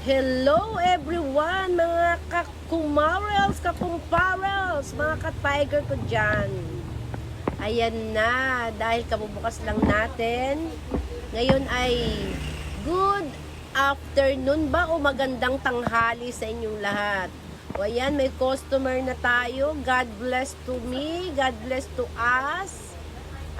Hello everyone, mga kakumarels, kakumparels, mga ka-tiger ko dyan. Ayan na, dahil kabubukas lang natin. Ngayon ay good afternoon ba o magandang tanghali sa inyong lahat. O ayan, may customer na tayo. God bless to me, God bless to us.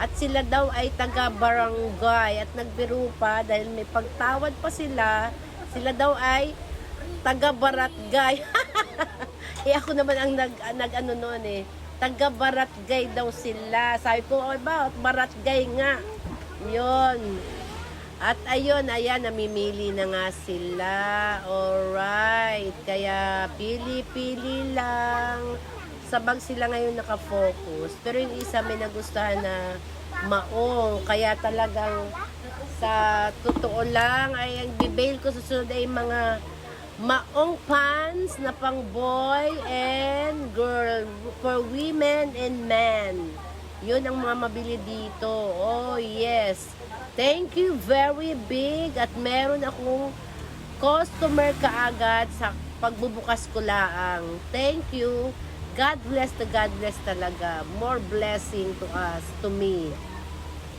At sila daw ay taga-barangay at nagbiro pa dahil may pagtawad pa sila. Sila daw ay taga-baratgay. eh ako naman ang nag, nag ano noon eh. Taga-baratgay daw sila. Sabi ko, oh, ba, baratgay nga. Yon. At ayun, ayan, namimili na nga sila. Alright. Kaya pili-pili lang. Sa bag sila ngayon nakafocus. Pero yung isa may nagustuhan na maong. Kaya talagang sa totoo lang ay ang bibail ko sa sunod ay mga maong pants na pang boy and girl for women and men. Yun ang mga mabili dito. Oh, yes. Thank you very big at meron akong customer kaagad sa pagbubukas ko laang. Thank you. God bless the God bless talaga. More blessing to us, to me.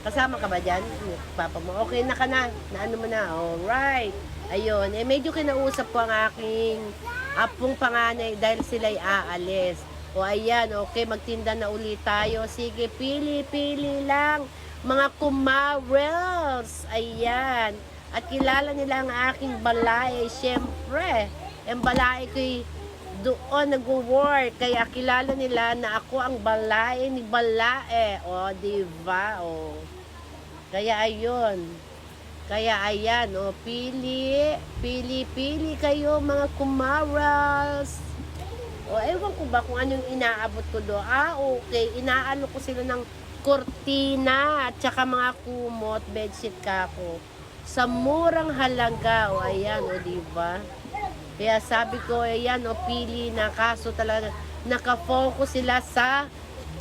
Kasama ka ba dyan? Papa mo. Okay na ka na. Naano mo na. Alright. Ayun. Eh, medyo kinausap ko ang aking apong panganay dahil sila'y aalis. O ayan, okay, magtinda na ulit tayo. Sige, pili, pili lang. Mga kumarels. Ayan. At kilala nila ang aking balay. Siyempre, ang balay ko'y doon nag-work. Kaya kilala nila na ako ang balay ni Balae. O, di ba? O. Kaya ayun. Kaya ayan, o, pili. Pili, pili kayo mga kumarals. O, ewan ko ba kung anong inaabot ko do. Ah, okay. Inaalo ko sila ng kortina at saka mga kumot, bedsheet kako. Sa murang halaga. O, ayan, o, di ba? Kaya sabi ko, ayan, o, pili na. Kaso talaga, nakafocus sila sa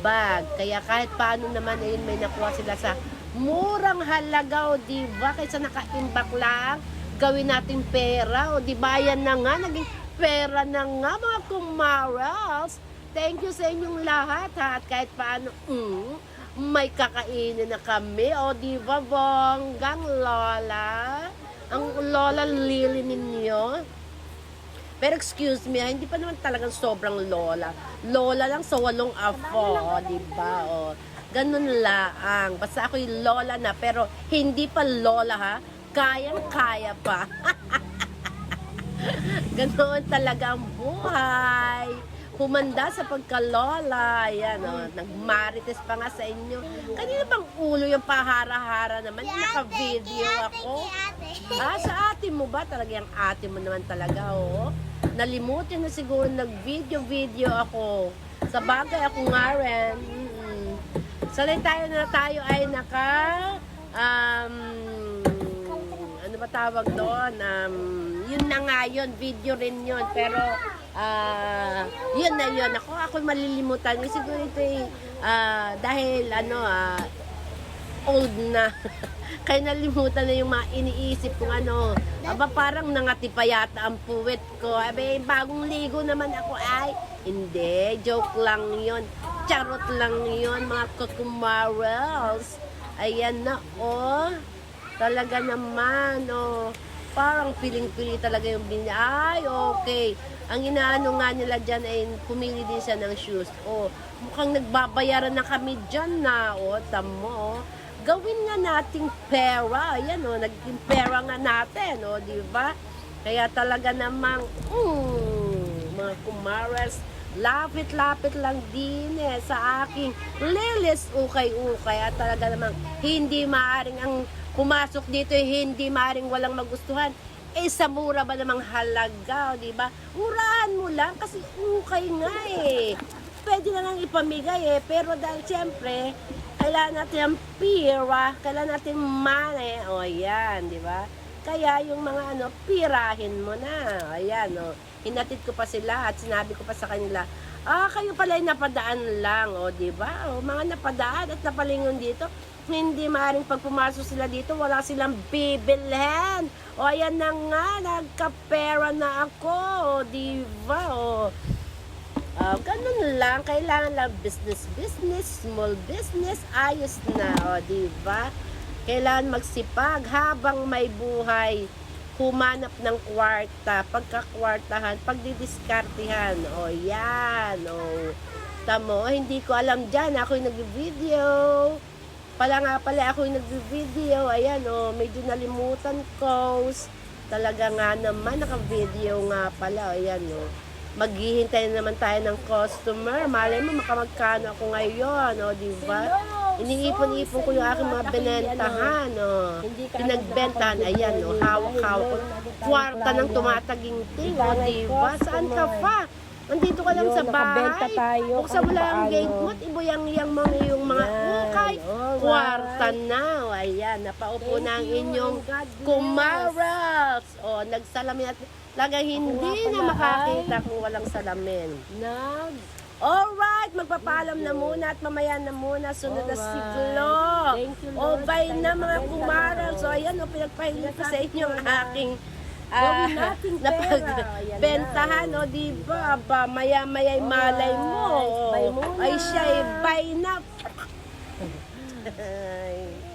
bag. Kaya kahit paano naman, ayun, may nakuha sila sa murang halaga, o, di ba? Kaysa nakaimbak lang, gawin natin pera, o, di ba? Yan na nga, naging pera na nga, mga kumarals. Thank you sa inyong lahat, ha? At kahit paano, mm, may kakainin na kami, o, di ba, bonggang lola? Ang lola lili ninyo. Pero excuse me, ah, hindi pa naman talagang sobrang lola. Lola lang sa walong afo, di ba? O, ganun laang. Basta ako'y lola na, pero hindi pa lola ha. Kayang-kaya pa. Ganoon talaga ang buhay. Humanda sa pagkalola. Ayan, o. Nagmarites pa nga sa inyo. Kanina bang ulo yung pahara-hara naman? Naka-video ako. Ah, sa mo ba? Talaga yung ate mo naman talaga, oh. Nalimutin na siguro nag-video-video ako. Sa bagay ako nga rin. Mm-mm. Sanay tayo na tayo ay naka... Um, ano ba tawag doon? Um, yun na nga yun, video rin yun. Pero, ah, yun na yun. Ako, ako malilimutan. Siguro ito eh, ah, dahil ano, ah, old na. Kaya nalimutan na yung mga iniisip kong ano. Aba parang nangati pa yata ang puwet ko. Abe, bagong ligo naman ako ay. Hindi, joke lang yon Charot lang yon mga kukumarels. Ayan na, oh. Talaga naman, oh. Parang piling-pili talaga yung binili. Ay, okay. Ang inaano nga nila dyan ay pumili din siya ng shoes. Oh, mukhang nagbabayaran na kami dyan na. Oh, tamo, oh gawin nga nating pera. Ayan o, oh, naging pera nga natin, o, oh, di ba? Kaya talaga namang, mm, mga kumares, lapit-lapit lang din eh, sa aking lilis ukay-ukay. At talaga namang hindi maaring ang pumasok dito, eh, hindi maaring walang magustuhan. Eh, sa mura ba namang halaga, di ba? Murahan mo lang kasi ukay nga eh. Pwede na lang ipamigay eh. Pero dahil siyempre, kailangan natin ang pira, kailangan natin money. O, yan, di ba? Kaya yung mga ano, pirahin mo na. Ayan, o. Hinatid ko pa sila at sinabi ko pa sa kanila, ah, kayo pala ay napadaan lang, o, di ba? O, mga napadaan at napalingon dito. hindi maaaring pag pumasok sila dito, wala silang bibilhin. O ayan na nga, nagkapera na ako, o di ba? O, Ah, ganun lang, kailangan lang business, business, small business, ayos na, o, di ba? Kailangan magsipag habang may buhay, humanap ng kwarta, pagkakwartahan, pagdidiskartihan, o yan, o. Tamo, hindi ko alam dyan, ako yung nag-video. Pala nga pala, ako yung nag-video, ayan, o, medyo nalimutan ko. Talaga nga naman, naka-video nga pala, ayan, o maghihintay na naman tayo ng customer. Malay mo, makamagkano ako ngayon, o, di ba? Iniipon-ipon ko yung aking mga binentahan, o. Pinagbentahan, ayan, o, hawak-hawak ko. Kwarta ng tumataginting, o, di ba? Saan ka pa? Nandito ka lang sa bahay. tayo, Buksan mo lang ang gate mo at ibuyang-yang mga Alright. Kwarta na. Ayan, napaupo Thank na ang inyong kumaras. O, nagsalamin at Lagang hindi na makakita kung walang salamin. Nag. Alright, magpapaalam na muna at mamaya na muna. Sunod na siglo. O bye na mga kumaral. So ayan, o, pinagpahingi ko sa inyo ang aking Gawin nating pera. Ayan bentahan na. o di ba ba maya maya malay mo ay siya ay buy na Ay.